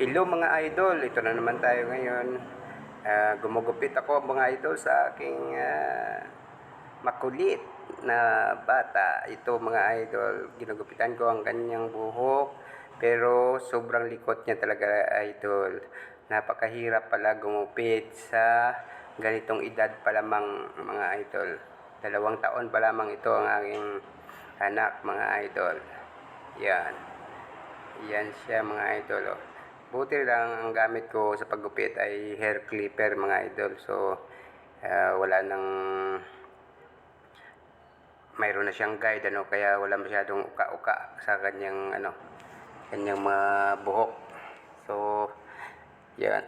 Hello mga idol, ito na naman tayo ngayon. Ah, gumugupit ako mga idol sa aking ah, makulit na bata. Ito mga idol, ginugupitan ko ang kanyang buhok. Pero sobrang likot niya talaga idol. Napakahirap pala gumupit sa ganitong edad pa lamang mga idol. Dalawang taon pa lamang ito ang aking anak mga idol. Yan. Yan siya mga idol. Oh. Buti lang ang gamit ko sa paggupit ay hair clipper mga idol. So, ah, wala nang mayroon na siyang guide ano kaya wala masyadong uka-uka sa kanyang ano kanyang mga buhok. So, yan.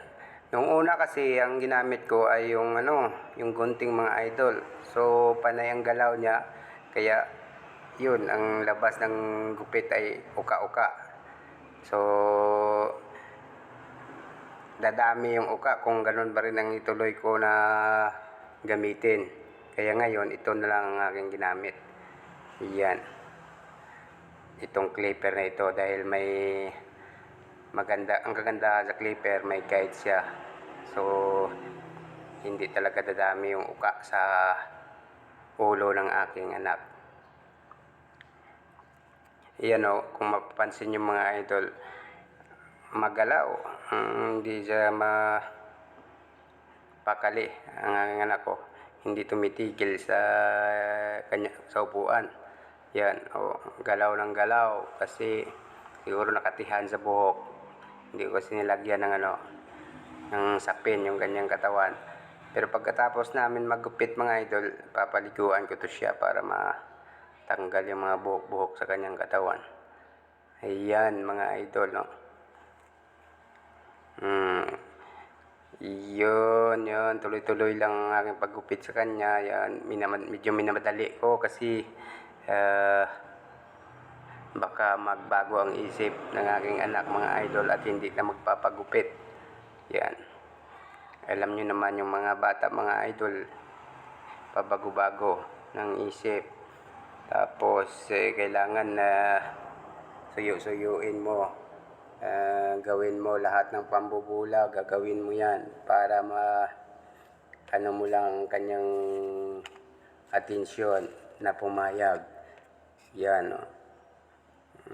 Nung una kasi ang ginamit ko ay yung ano, yung gunting mga idol. So, panay ang galaw niya kaya yun ang labas ng gupit ay uka-uka. So, dadami yung uka kung ganun ba rin ang ituloy ko na gamitin. Kaya ngayon, ito na lang ang aking ginamit. Yan. Itong clipper na ito dahil may maganda, ang kaganda sa clipper, may guide siya. So, hindi talaga dadami yung uka sa ulo ng aking anak. Yan o, kung mapapansin yung mga idol, magalaw. Mm, hindi siya mapakali ang anak ko. Hindi tumitigil sa kanya sa upuan. Yan, o, galaw ng galaw kasi siguro nakatihan sa buhok. Hindi ko kasi nilagyan ng ano, ng sapin yung kanyang katawan. Pero pagkatapos namin maggupit mga idol, papaliguan ko to siya para matanggal yung mga buhok-buhok sa kanyang katawan. Ayan mga idol, no? Hmm. Yun, yun. Tuloy-tuloy lang ang aking paggupit sa kanya. Yan. Minamad, medyo minamadali ko kasi ah, baka magbago ang isip ng aking anak mga idol at hindi na magpapagupit. Yan. Alam nyo naman yung mga bata, mga idol, pabago-bago ng isip. Tapos, eh, kailangan na suyo-suyuin mo. Ah, gawin mo lahat ng pambubula, gagawin mo yan para ma ano mo lang ang kanyang atensyon na pumayag. Yan, oh.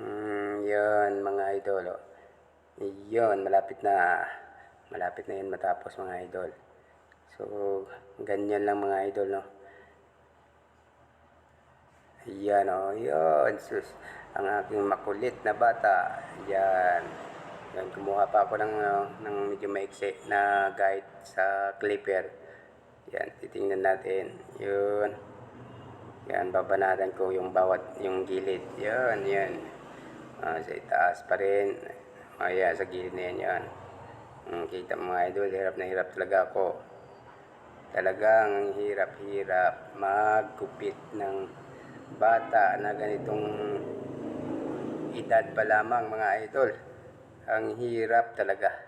Mm, yan, mga idol, oh. Yan, malapit na, malapit na yan matapos, mga idol. So, ganyan lang, mga idol, no. Yan, oh, yan, sus. Ang aking makulit na bata. Yan. Kumuha pa ako ng, ano, ng medyo maiksi na guide sa clipper. Yan, titingnan natin. Yun. Yan, babanatan ko yung bawat, yung gilid. Yan, yan. Ah, sa itaas pa rin. Ayan, sa gilid na yan, yan. Mm, kita mga idol, hirap na hirap talaga ako. Talagang hirap-hirap maggupit ng bata na ganitong edad pa lamang mga idol. Ang hirap talaga.